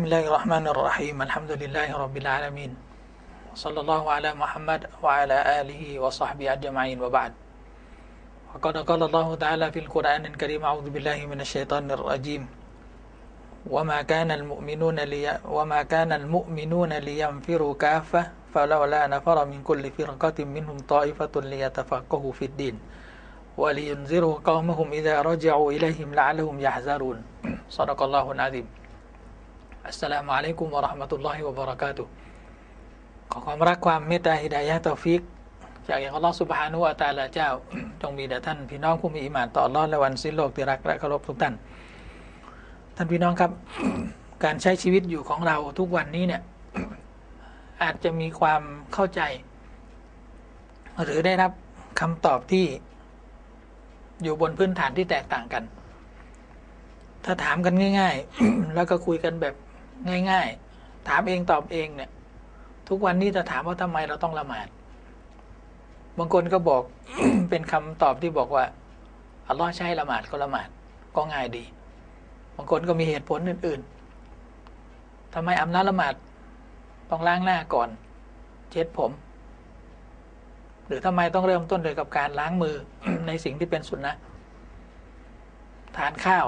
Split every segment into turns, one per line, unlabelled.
بسم الله الرحمن الرحيم. الحمد لله رب العالمين. صلى الله على محمد وعلى آله وصحبه أجمعين. وبعد. وقد قال الله تعالى في القرآن الكريم أعوذ بالله من الشيطان الرجيم. وما كان المؤمنون لي وما كان المؤمنون لينفروا كافة فلولا نفر من كل فرقة منهم طائفة ليتفقهوا في الدين. ولينذروا قومهم إذا رجعوا إليهم لعلهم يحذرون. صدق الله العظيم. อัสสลามุอะลัยกุมวะราะห์มะตุลลอฮิวะบะเราะกาตุขอความรักความเมตตาฮิดายะตอฟิก จากอย่างอัลลอฮฺสุบฮานุอัตาลาเจ้า จงมีแด่ท่านพี่น้องผู้มีอิมานต่อรอดและวันสิ้นโลกที่รักและเคารพทุกท่าน ท่านพี่น้องครับ การใช้ชีวิตอยู่ของเราทุกวันนี้เนี่ยอาจจะมีความเข้าใจ หรือได้รับคำตอบที่อยู่บนพื้นฐานที่แตกต่างกัน ถ้าถามกันง่าย ๆ แล้วก็คุยกันแบบ ง่าย ๆ ถามเองตอบเองเนี่ย ทุกวันนี้จะถามว่าทำไมเราต้องละหมาด บางคนก็บอกเป็นคำตอบที่บอกว่าอัลลอฮ์ใช้ละหมาดก็ละหมาดก็ง่ายดี บางคนก็มีเหตุผลอื่น ๆทำไมอำนาจละหมาดต้องล้างหน้าก่อน เช็ดผม หรือทำไมต้องเริ่มต้นโดยกับการล้างมือในสิ่งที่เป็นสุนนะทานข้าว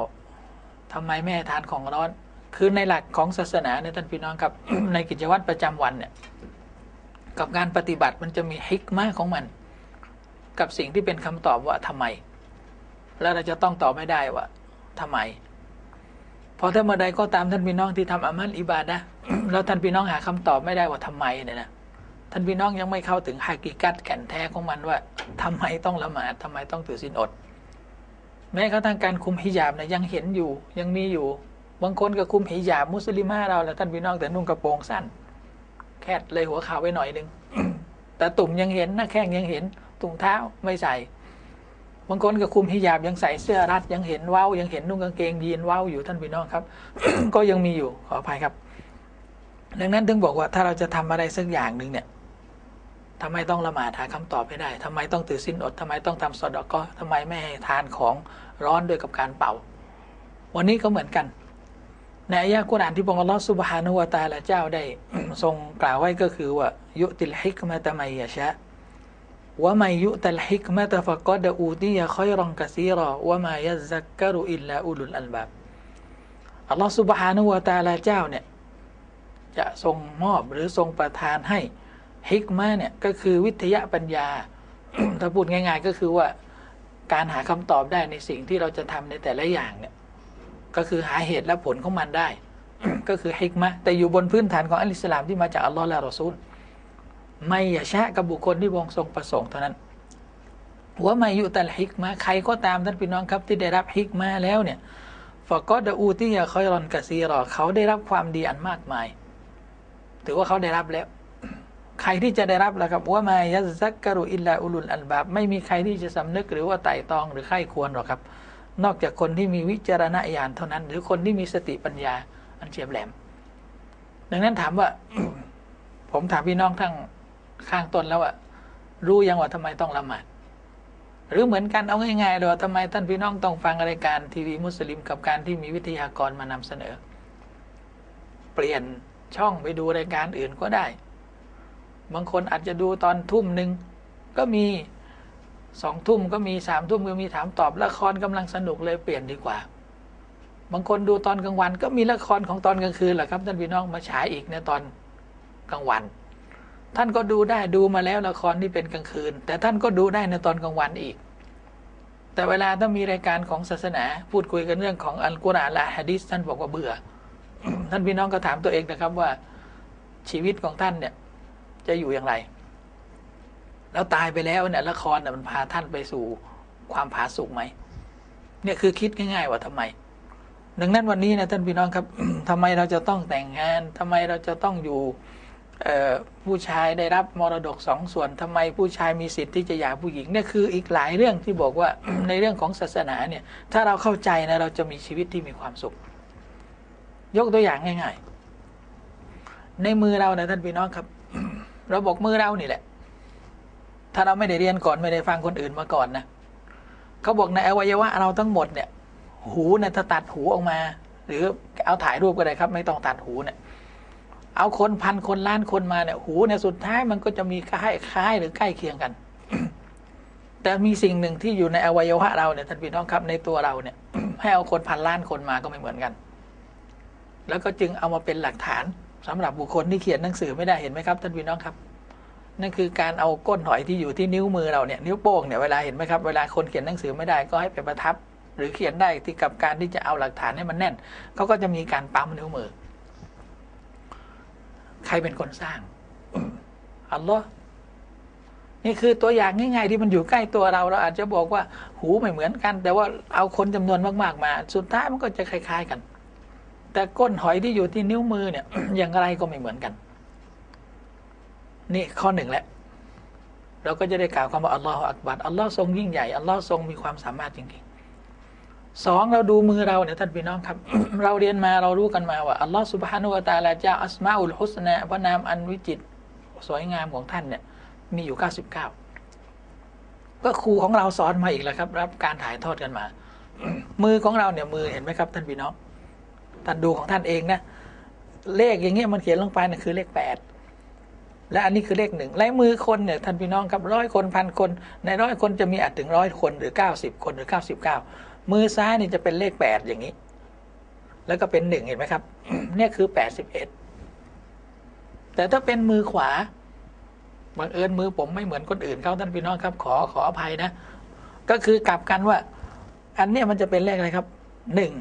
ทำไมไม่ทานของร้อน คือในหลักของศาสนาเนี่ยท่านพี่น้องครับในกิจวัตรประจำวันเนี่ยกับการปฏิบัติมันจะมีฮิกมาของมัน กับสิ่งที่เป็นคำตอบว่าทำไม แล้วเราจะต้องตอบไม่ได้ว่าทำไมพอถ้าเมื่อใดก็ตามท่านพี่น้องที่ทำอามัลอิบาดะแล้วท่านพี่น้องหาคำตอบไม่ได้ว่าทำไมเนี่ยนะท่านพี่น้องยังไม่เข้าถึงฮากิกัตแก่นแท้ของมันว่าทำไมต้องละหมาดทำไมต้องถือศีลอด แม้กระทั่งการคุมฮิญาบเนี่ยยังเห็นอยู่ยังมีอยู่ บางคนก็คุมฮิญาบมุสลิมาเราแหละท่านพี่น้องแต่นุ่งกระโปรงสั้น แค่เลยหัวขาวไว้หน่อยหนึ่งแต่ตุ่มยังเห็นหน้าแข้งยังเห็นถุงเท้าไม่ใส่ บางคนก็คุมฮิญาบยังใส่เสื้อรัดยังเห็นเว้ายังเห็นนุ่งกางเกงยีนเว้าอยู่ท่านพี่น้องครับ ก็ยังมีอยู่ขออภัยครับ ดังนั้นถึงบอกว่าถ้าเราจะทำอะไรสักอย่างหนึ่งเนี่ยทำไมต้องละหมาดหาคำตอบไม่ได้ทำไมต้องถือสิ้นอดทำไมต้องทำสอดก็ทำไมไม่ให้ทานของร้อนด้วยกับการเป่า วันนี้ก็เหมือนกัน ในอายะกุรอานที่พระองค์ลอสุบฮานุวาตาละเจ้าได้ทรงกล่าวไว้ก็คือว่ายุติลฮิกมะตะไมยะชะวะไมยุตัลฮิกมะตะฟะกอดอูตียะคอยรังกะซีรอวะมายัซักกะรุอิลลาอุลุลอัลบาบอัลลอฮฺสุบฮานุวาตาละเจ้าเนี่ยจะทรงมอบหรือทรงประทานให้ฮิกมาเนี่ยก็คือวิทยาปัญญา ถ้าพูดง่าย ๆ ก็คือว่าการหาคำตอบได้ในสิ่งที่เราจะทำในแต่ละอย่างเนี่ย ก็คือหาเหตุและผลของมันได้ ก็คือฮิกมะแต่อยู่บนพื้นฐานของอัลอิสลามที่มาจากอัลลอฮ์และรอซูลไม่ยาชะกับบุคคลที่วงทรงประสงค์เท่านั้นว่าไม่ยุตัลฮิกมะใครก็ตามท่านพี่น้องครับที่ได้รับฮิกมาแล้วเนี่ยฟะก็ดอูที่ยาคอยรอนกะซีรอเขาได้รับความดีอันมากมาย ถือว่าเขาได้รับแล้ว ใครที่จะได้รับล่ะครับว่ามายัซักกรุอิลลาอุลุลอัลบาบไม่มีใครที่จะสำนึกหรือว่าไต่ตองหรือใคร่ควรหรอกครับ นอกจากคนที่มีวิจารณญาณเท่านั้น หรือคนที่มีสติปัญญา อันเฉียบแหลม ดังนั้นถามว่า ผมถามพี่น้องทั้งข้างต้นแล้วว่ารู้ยังว่าทำไมต้องละหมาดหรือเหมือนกันเอาง่ายๆเลยว่าทำไมท่านพี่น้องต้องฟังรายการทีวีมุสลิมกับการที่มีวิทยากรมานำเสนอ เปลี่ยนช่องไปดูรายการอื่นก็ได้ บางคนอาจจะดูตอนทุ่มหนึ่งก็มี สองทุ่มก็มีสามทุ่มก็มีถามตอบละครกำลังสนุกเลยเปลี่ยนดีกว่า บางคนดูตอนกลางวันก็มีละครของตอนกลางคืนแหละครับท่านพี่น้องมาฉายอีกในตอนกลางวัน ท่านก็ดูได้ดูมาแล้วละครที่เป็นกลางคืน แต่ท่านก็ดูได้ในตอนกลางวันอีก แต่เวลาถ้ามีรายการของศาสนาพูดคุยกันเรื่องของอัลกุรอานและฮะดิษท่านบอกว่าเบื่อ ท่านพี่น้องก็ถามตัวเองนะครับว่าชีวิตของท่านเนี่ยจะอยู่อย่างไร แล้วตายไปแล้วเนี่ยละครเนี่ยมันพาท่านไปสู่ความผาสุกไหมเนี่ยคือคิดง่ายๆว่าทำไม ดังนั้นวันนี้นะท่านพี่น้องครับทำไมเราจะต้องแต่งงานทำไมเราจะต้องอยู่ผู้ชายได้รับมรดกสองส่วนทำไมผู้ชายมีสิทธิ์ที่จะหย่าผู้หญิงเนี่ยคืออีกหลายเรื่องที่บอกว่าในเรื่องของศาสนาเนี่ยถ้าเราเข้าใจนะเราจะมีชีวิตที่มีความสุข ยกตัวอย่างง่าย ๆ ในมือเรานะท่านพี่น้องครับ เราบอกมือเรานี่แหละ ถ้าเราไม่ได้เรียนก่อนไม่ได้ฟังคนอื่นมาก่อนนะเขาบอกในอวัยวะเราทั้งหมดเนี่ย หูเนี่ยถ้าตัดหูออกมา หรือเอาถ่ายรูปก็ได้ครับ ไม่ต้องตัดหูเนี่ย เอาคนพันคนล้านคนมาเนี่ย หูเนี่ยสุดท้ายมันก็จะมีคล้ายคล้ายหรือใกล้เคียงกัน แต่มีสิ่งหนึ่งที่อยู่ในอวัยวะเราเนี่ยท่านพี่น้องครับในตัวเราเนี่ย ให้เอาคนพันล้านคนมาก็ไม่เหมือนกัน แล้วก็จึงเอามาเป็นหลักฐานสำหรับบุคคลที่เขียนหนังสือไม่ได้เห็นไหมครับท่านพี่น้องครับ นั่นคือการเอาก้นหอยที่อยู่ที่นิ้วมือเราเนี่ยนิ้วโป้งเนี่ยเวลาเห็นไหมครับเวลาคนเขียนหนังสือไม่ได้ก็ให้ไปประทับ หรือเขียนได้ที่กับการที่จะเอาหลักฐานให้มันแน่นเขาก็จะมีการปั๊มนิ้วมือ ใครเป็นคนสร้างอัลลอฮ์นี่คือตัวอย่างง่ายๆที่มันอยู่ใกล้ตัวเราเราอาจจะบอกว่าหูไม่เหมือนกัน แต่ว่าเอาคนจำนวนมากๆมา สุดท้ายมันก็จะคล้าย ๆกัน แต่ก้นหอยที่อยู่ที่นิ้วมือเนี่ยอย่างไรก็ไม่เหมือนกัน นี่ข้อหนึ่งแหละ เราก็จะได้กล่าวคำว่าอัลลอฮฺอักบัดอัลลอฮ์ทรงยิ่งใหญ่อัลลอฮ์ทรงมีความสามารถจริงๆสองเราดูมือเราเนี่ยท่านพี่น้องครับ เราเรียนมาเรารู้กันมาว่าอัลลอฮ์สุบฮานุวะตาลาเจ้าอัสมาอุลฮุสนะพระนามอันวิจิตสวยงามของท่านเนี่ย มีอยู่เก้าสิบเก้าก็ครูของเราสอนมาอีกแล้วครับ รับการถ่ายทอดกันมา มือของเราเนี่ยมือเห็นไหมครับ ท่านพี่น้องท่านดูของท่านเองนะเลขอย่างเงี้ยมันเขียนลงไปนะคือเลขแปด และอันนี้คือเลขหนึ่งลายมือคนเนี่ยท่านพี่น้องครับร้อยคนพันคน ในร้อยคนจะมีอาจถึงร้อยคนหรือเก้าสิบคนหรือเก้าสิบเก้ามือซ้ายนี่จะเป็นเลขแปดอย่างนี้ แล้วก็เป็นหนึ่งเห็นไหมครับเนี่ยคือแปดสิบเอ็ดแต่ถ้าเป็นมือขวาบังเอิญมือผมไม่เหมือนคนอื่นเขาท่านพี่น้องครับ ขอขออภัยนะ ก็คือกลับกันว่า อันเนี้ยมันจะเป็นเลขอะไรครับหนึ่ง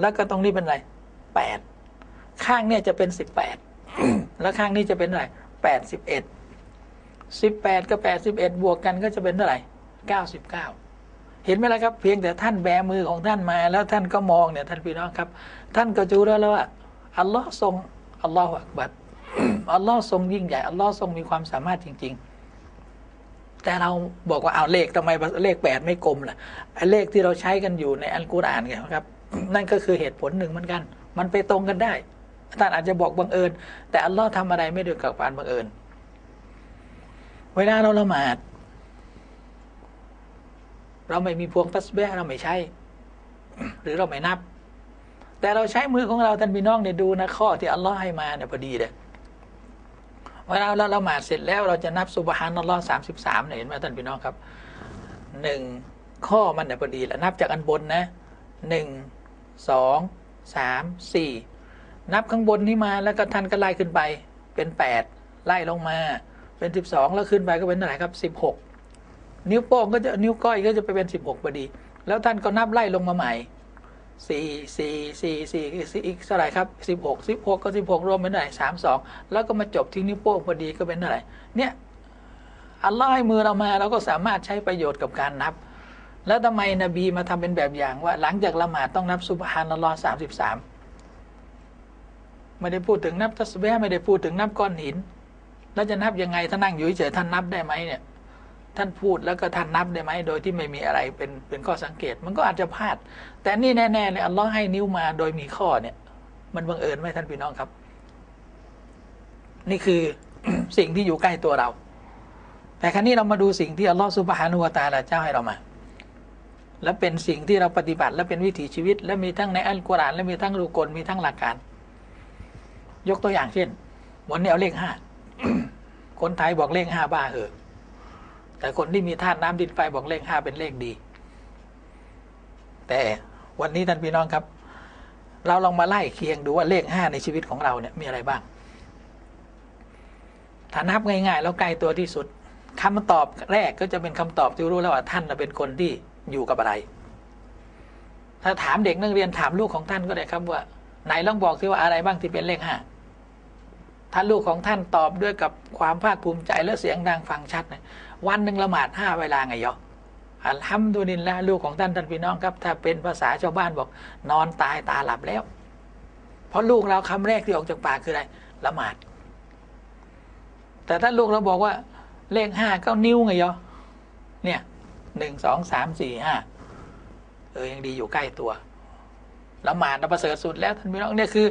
แล้วก็ตรงนี้เป็นอะไรแปดข้างเนี่ยจะเป็นสิบแปดแล้วข้างนี้จะเป็นอะไร แปดสิบเอ็ดสิบแปดกับแปดสิบเอ็ดบวกกันก็จะเป็นเท่าไหร่เก้าสิบเก้าเห็นไหมล่ะครับ เพียงแต่ท่านแบมือของท่านมา แล้วท่านก็มองเนี่ยท่านพี่น้องครับ ท่านก็จูแล้วแล้วว่าอัลลอฮ์ทรงอัลลอฮฺอักบัดอัลลอฮ์ทรงยิ่งใหญ่อัลลอฮ์ทรงมีความสามารถจริง ๆ แต่เราบอกว่าเอาเลขทำไมเลขแปดไม่กลมล่ะเลขที่เราใช้กันอยู่ในอัลกุรอานไงครับ นั่นก็คือเหตุผลหนึ่งเหมือนกัน มันไปตรงกันได้ ท่านอาจจะบอกบังเอิญ แต่อัลลอฮ์ทำอะไรไม่ด้วยกับการบังเอิญ เวลาเราละหมาด เราไม่มีพวงตัสเบะเราไม่ใช่หรือเราไม่นับ แต่เราใช้มือของเราท่านพี่น้องเนี่ยดูนะข้อที่อัลลอฮ์ให้มาเนี่ยพอดีเลยเวลาเราละหมาดเสร็จแล้วเราจะนับสุบฮานัลลอฮ์สามสิบสามเห็นไหมท่านพี่น้องครับหนึ่งข้อมันเนี่ยพอดีแหละนับจากอันบนนะหนึ่งสองสามสี่ นับข้างบนนี้มาแล้วก็ท่านก็ไล่ขึ้นไปเป็นแปดไล่ลงมาเป็นสิบสองแล้วขึ้นไปก็เป็นเท่าไหร่ครับสิบหกนิ้วโป้งก็จะนิ้วก้อยก็จะไปเป็นสิบหกพอดี แล้วท่านก็นับไล่ลงมาใหม่สี่สี่สี่สี่อีกเท่าไหร่ครับสิบหกสิบหกก็สิบหกรวมเป็นเท่าไหร่สามสองแล้วก็มาจบที่นิ้วโป้งพอดีก็เป็นเท่าไหร่เนี่ยอัลลอฮ์ให้มือเรามาเราก็สามารถใช้ประโยชน์กับการนับ แล้วทำไมนบีมาทำเป็นแบบอย่างว่า หลังจากละหมาดต้องนับสุบฮานัลลอฮ์สามสิบสาม ไม่ได้พูดถึงนับทัศเบะไม่ได้พูดถึงนับก้อนหิน แล้วจะนับยังไงถ้านั่งอยู่เฉยท่านนับได้ไหมเนี่ย ท่านพูดแล้วก็ท่านนับได้ไหมโดยที่ไม่มีอะไรเป็นเป็นข้อสังเกต มันก็อาจจะพลาด แต่นี่แน่ๆเลยอัลลอฮ์ให้นิ้วมาโดยมีข้อเนี่ย มันบังเอิญไหมท่านพี่น้องครับ นี่คือสิ่งที่อยู่ใกล้ตัวเรา แต่ครั้นี้เรามาดูสิ่งที่อัลลอฮ์สุบฮานุวาตาลาเจ้าให้เรามาและเป็นสิ่งที่เราปฏิบัติและเป็นวิถีชีวิต และมีทั้งในอัลกุรอานและมีทั้งรูกลมีทั้งหลักการ ยกตัวอย่างเช่นวันนี้เอาเลขห้าคนไทยบอกเลขห้าบ้าเหอะแต่คนที่มีธาตุน้ำดินไฟบอกเลขห้าเป็นเลขดี แต่วันนี้ท่านพี่น้องครับ เราลองมาไล่เคียงดูว่าเลขห้าในชีวิตของเราเนี่ยมีอะไรบ้างถ้านับง่ายๆ แล้วใกล้ตัวที่สุดคำตอบแรกก็จะเป็นคำตอบที่รู้แล้วว่าท่านเป็นคนที่อยู่กับอะไร ถ้าถามเด็กนักเรียนถามลูกของท่านก็ได้ครับว่าไหนลองบอกสิว่าอะไรบ้างที่เป็นเลขห้า ถ้าลูกของท่านตอบด้วยกับความภาคภูมิใจและเสียงดังฟังชัดนี่ยวันหนึ่งละหมาดห้าเวลาไงยออัลฮัมดุลินละลูกของท่านท่านพี่น้องครับ ถ้าเป็นภาษาชาวบ้านบอก นอนตายตาหลับแล้ว เพราะลูกเราคำแรกที่ออกจากปากคืออะไรละหมาด แต่ถ้าลูกเราบอกว่า เลขห้าก็นิ้วไงยอเนี่ยหนึ่งสองสามสี่ห้าเออยังดีอยู่ใกล้ตัว ละหมาดประเสริฐสุดแล้วท่านพี่น้องเนี่ยคือ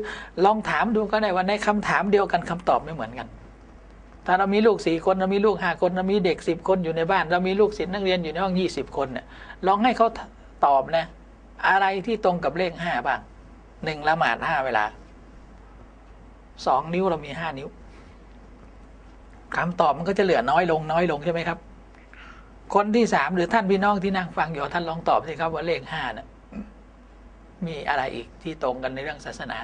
ลองถามดูก็ได้ว่าในคำถามเดียวกันคำตอบไม่เหมือนกัน ถ้าเรามีลูกสี่คนเรามีลูกห้าคนเรามีเด็กสิบคนอยู่ในบ้าน เรามีลูกศิษย์นักเรียนอยู่ในห้องยี่สิบคนเนี่ยลองให้เขาตอบนะ อะไรที่ตรงกับเลขห้าบ้างหนึ่งละหมาดห้าเวลาสองนิ้วเรามีห้านิ้วคำตอบมันก็จะเหลือน้อยลงน้อยลงใช่ไหมครับ คนที่สามหรือท่านพี่น้องที่นั่งฟังอยู่ท่านลองตอบสิครับว่าเลขห้าน่ะ มีอะไรอีกที่ตรงกันในเรื่องศาสนา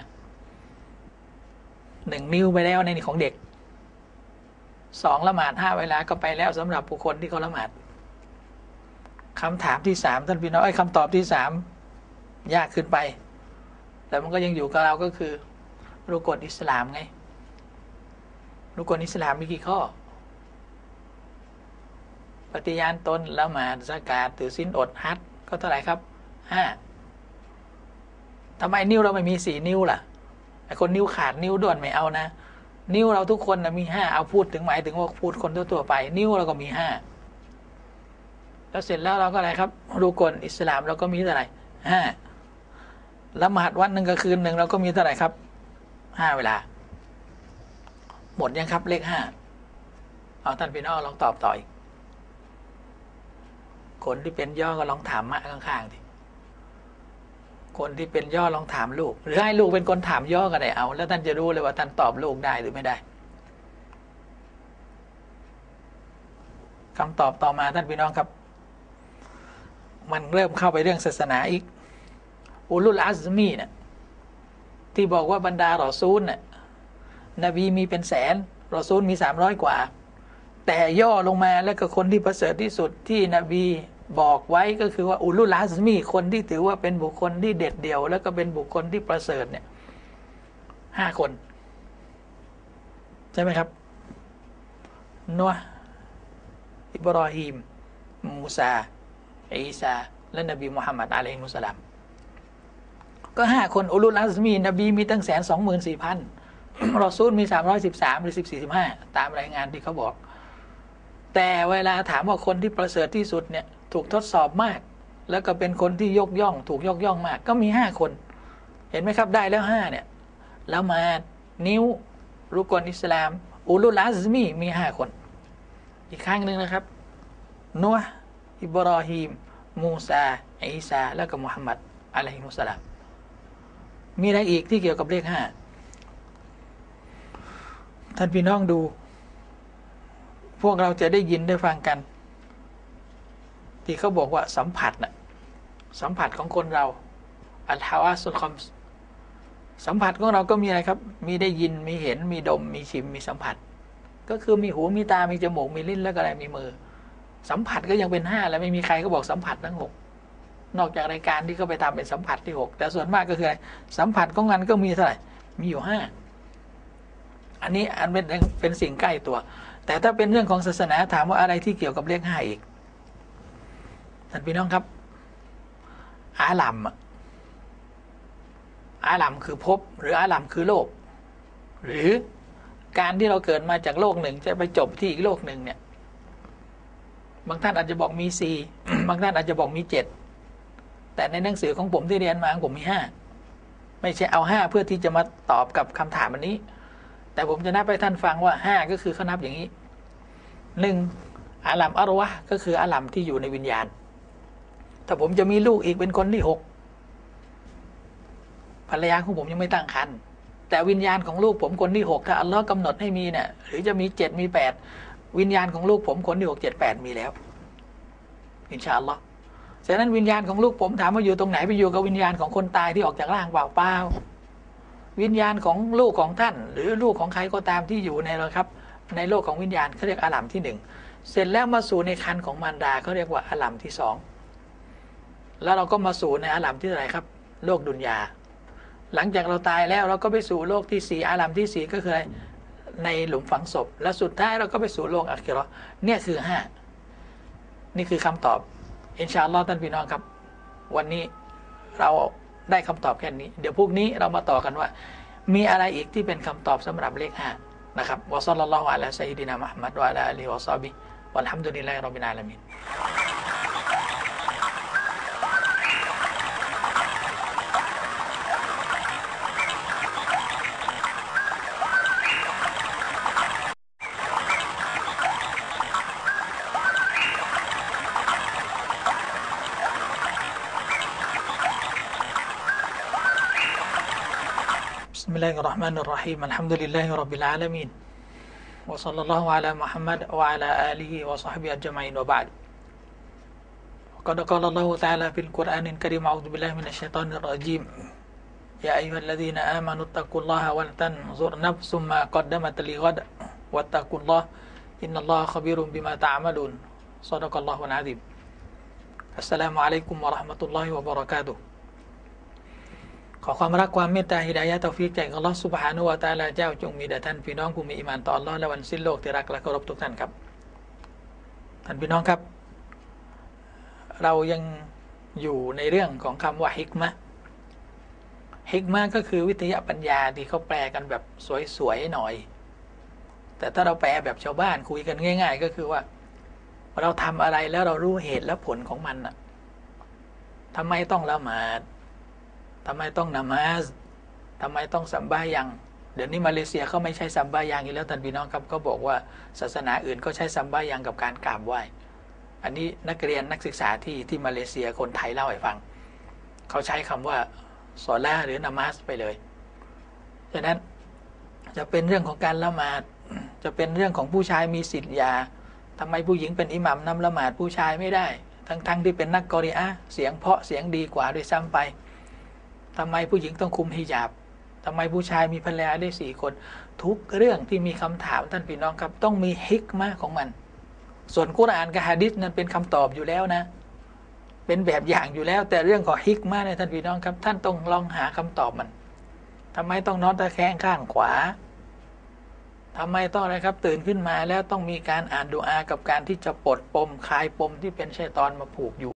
หนึ่งนิ้วไปแล้วในนี่ของเด็กสองละหมาดห้าเวลาก็ไปแล้วสำหรับบุคคลที่เขาละหมาดคำถามที่สามท่านพี่น้องไอ้คำตอบที่สามยากขึ้นไป แต่มันก็ยังอยู่กับเราก็คือรุกฎอิสลามไงรุกฎอิสลามมีกี่ข้อ ปฏิญาณตนละหมาดสกาดถือสินอดฮัดก็เท่าไหร่ครับห้า ทำไมนิ้วเราไม่มีสี่นิ้วล่ะไอคนนิ้วขาดนิ้วด้วนไม่เอานะ นิ้วเราทุกคนนะมีห้าเอาพูดถึงหมายถึงว่าพูดคนทั่วๆไป นิ้วเราก็มีห้าแล้วเสร็จแล้วเราก็อะไรครับรูกลอิสลามเราก็มีเท่าไหร่ห้าละหมาดวันหนึ่งกับคืนหนึ่งเราก็มีเท่าไหร่ครับห้าเวลา หมดยังครับเลขห้าเอาท่านพี่น้องลองตอบต่ออีกคนที่เป็นย่อก็ลองถามมะข้างๆดิ คนที่เป็นย่อลองถามลูก หรือให้ลูกเป็นคนถามย่อก็ได้เอา แล้วท่านจะรู้เลยว่าท่านตอบลูกได้หรือไม่ได้คำตอบต่อมาท่านพี่น้องครับ มันเริ่มเข้าไปเรื่องศาสนาอีก อุลุลอัซมีเนี่ยที่บอกว่าบรรดารอซูลเนี่ยนบีมีเป็นแสนรอซูลมีสามร้อยกว่า แต่ย่อลงมาแล้วก็คนที่ประเสริฐที่สุดที่นบี บอกไว้ก็คือว่าอุลุลาสมีคนที่ถือว่าเป็นบุคคลที่เด็ดเดี่ยว แล้วก็เป็นบุคคลที่ประเสริฐเนี่ยห้าคน ใช่ไหมครับนัวอิบรอฮีมมูซาอีซา และนบีมุฮัมมัดอะลัยฮิมุสลามก็ห้าคนอุลุลาสมี นบีมีตั้งแสนสองหมื่นสี่พันรอซูลมีสามร้อยสิบสามหรือสิบสี่สิบห้าตามรายงานที่เขาบอก แต่เวลาถามว่าคนที่ประเสริฐที่สุดเนี่ย ถูกทดสอบมาก แล้วก็เป็นคนที่ยกย่อง ถูกยกย่องมาก ก็มีห้าคน เห็นไหมครับได้แล้วห้าเนี่ยแล้วมานิ้วรุกลอิสลามอุลุลอาซมีมีห้าคน อีกครั้งหนึ่งนะครับนัวอิบรอฮีม มูซาอิสาแล้วก็มุฮัมมัดอะลัยฮิมุสลามมีอะไรอีกที่เกี่ยวกับเลขห้าท่านพี่น้องดู พวกเราจะได้ยินได้ฟังกัน ที่เขาบอกว่าสัมผัสนะสัมผัสของคนเรา อัลฮาวาสุลคอมสัมผัสของเราก็มีอะไรครับ มีได้ยินมีเห็นมีดม มีชิมมีสัมผัส ก็คือมีหูมีตามีจมูกมีลิ้นแล้วก็อะไรมีมือ สัมผัสก็ยังเป็นห้าแล้วไม่มีใครก็บอกสัมผัสทั้งหกนอกจากรายการที่เขาไปทำเป็นสัมผัสที่หกแต่ส่วนมากก็คืออะไรสัมผัสของงานก็มีเท่าไหร่มีอยู่ห้าอันนี้อันเป็นเป็นสิ่งใกล้ตัว แต่ถ้าเป็นเรื่องของศาสนาถามว่าอะไรที่เกี่ยวกับเลขห้าอีก ท่านพี่น้องครับอาลัมอาลัมคือภพหรืออาลัมคือโลก หรือการที่เราเกิดมาจากโลกหนึ่งจะไปจบที่อีกโลกหนึ่งเนี่ย บางท่านอาจจะบอกมีสี่บางท่านอาจจะบอกมีเจ็ดแต่ในหนังสือของผมที่เรียนมาผมมีห้าไม่ใช่เอาห้าเพื่อที่จะมาตอบกับคำถามอันนี้ แต่ผมจะนับไปท่านฟังว่าห้าก็คือเขานับอย่างนี้หนึ่งอาลัมอารวะก็คืออาลัมที่อยู่ในวิญญาณ ถ้าผมจะมีลูกอีกเป็นคนที่หกภรรยาของผมยังไม่ตั้งครรภ์แต่วิญญาณของลูกผมคนที่หกถ้าอัลลอฮ์กำหนดให้มีเนี่ยหรือจะมีเจ็ดมีแปดวิญญาณของลูกผมคนที่หกเจ็ดแปดมีแล้ว อินชาอัลลอฮ์ฉะนั้นวิญญาณของลูกผมถามว่าอยู่ตรงไหนไปอยู่กับวิญญาณของคนตายที่ออกจากร่างเปล่าเปล่าวิญญาณของลูกของท่าน หรือลูกของใครก็ตามที่อยู่ในเราครับ ในโลกของวิญญาณเขาเรียกอาลัมที่หนึ่งเสร็จแล้วมาสู่ในคันของมารดาเขาเรียกว่าอาลัมที่สอง แล้วเราก็มาสู่ในอาลัมที่อะไรครับ โลกดุนยา หลังจากเราตายแล้วเราก็ไปสู่โลกที่สี่อาลัมที่สี่ก็คือในหลุมฝังศพ และสุดท้ายเราก็ไปสู่โลกอัคราเนี่ยคือห้านี่คือคำตอบอินชาอัลลอฮ์ท่านพี่น้องครับ วันนี้เราได้คำตอบแค่นี้ เดี๋ยวพรุ่งนี้เรามาต่อกันว่า มีอะไรอีกที่เป็นคำตอบสำหรับเลขห้านะครับวะซัลลัลลอฮุอะลัยฮิซัยดินามะฮัมมัดวะอะลาอัลีวะซอบิวัลฮัมดุลิลลาฮิร็อบบิลอาลามีน الله الرحمن الرحيم الحمد لله رب العالمين وصلى الله على محمد وعلى آله وصحبه أجمعين وبعد وقد قال الله تعالى في القرآن الكريم أعوذ بالله من الشيطان الرجيم يا أيها الذين آمنوا اتقوا الله ولتنظر نفس ما قدمت لغد واتقوا الله إن الله خبير بما تعملون صدق الله العظيم السلام عليكم ورحمة الله وبركاته ขอความรักความเมตตาฮิดายะตอฟิกจากอัลลอฮฺสุบฮานุวะตาลาเจ้าจงมีแด่ท่านพี่น้องผู้มีอิมานต่ออัลลอฮ์และวันสิ้นโลกที่รักและเคารพทุกท่านครับ ท่านพี่น้องครับ เรายังอยู่ในเรื่องของคำว่าฮิกมะฮิกมะก็คือวิทยาปัญญาที่เขาแปลกันแบบสวยๆหน่อย แต่ถ้าเราแปลแบบชาวบ้านคุยกันง่าย ๆ ก็คือว่า เราทำอะไรแล้วเรารู้เหตุและผลของมันอะทำไมต้องละหมาด ทำไมต้องนมาสทำไมต้องสัมบายัง เดี๋ยวนี้มาเลเซียเขาไม่ใช้สัมบายังอีกแล้วท่านพี่น้องครับเขาบอกว่าศาสนาอื่นก็ใช้สัมบายังกับการกราบไหว้ อันนี้นักเรียนนักศึกษาที่ที่มาเลเซียคนไทยเล่าให้ฟัง เขาใช้คำว่าสอลาหรือนามาสไปเลยฉะนั้นจะเป็นเรื่องของการละหมาด จะเป็นเรื่องของผู้ชายมีสิทธิ์ยาทำไมผู้หญิงเป็นอิหมัมนำละหมาดผู้ชายไม่ได้ ทั้งๆทที่เป็นนักกอริอะเสียงเพาะเสียงดีกว่าด้วยซ้ำไป ทำไมผู้หญิงต้องคุมฮิญาบทำไมผู้ชายมีภรรยาได้สี่คน ทุกเรื่องที่มีคำถามท่านพี่น้องครับ ต้องมีฮิกมาของมัน ส่วนกุรอานกับฮะดิษนั้นเป็นคำตอบอยู่แล้วนะ เป็นแบบอย่างอยู่แล้ว แต่เรื่องของฮิกมาเนี่ยท่านพี่น้องครับ ท่านต้องลองหาคำตอบมันทำไมต้องนอนตะแคงข้างขวาทำไมต้องอะไรครับ ตื่นขึ้นมาแล้วต้องมีการอ่านดูอากับการที่จะปลดปมคลายปมที่เป็นชัยตอนมาผูกอยู่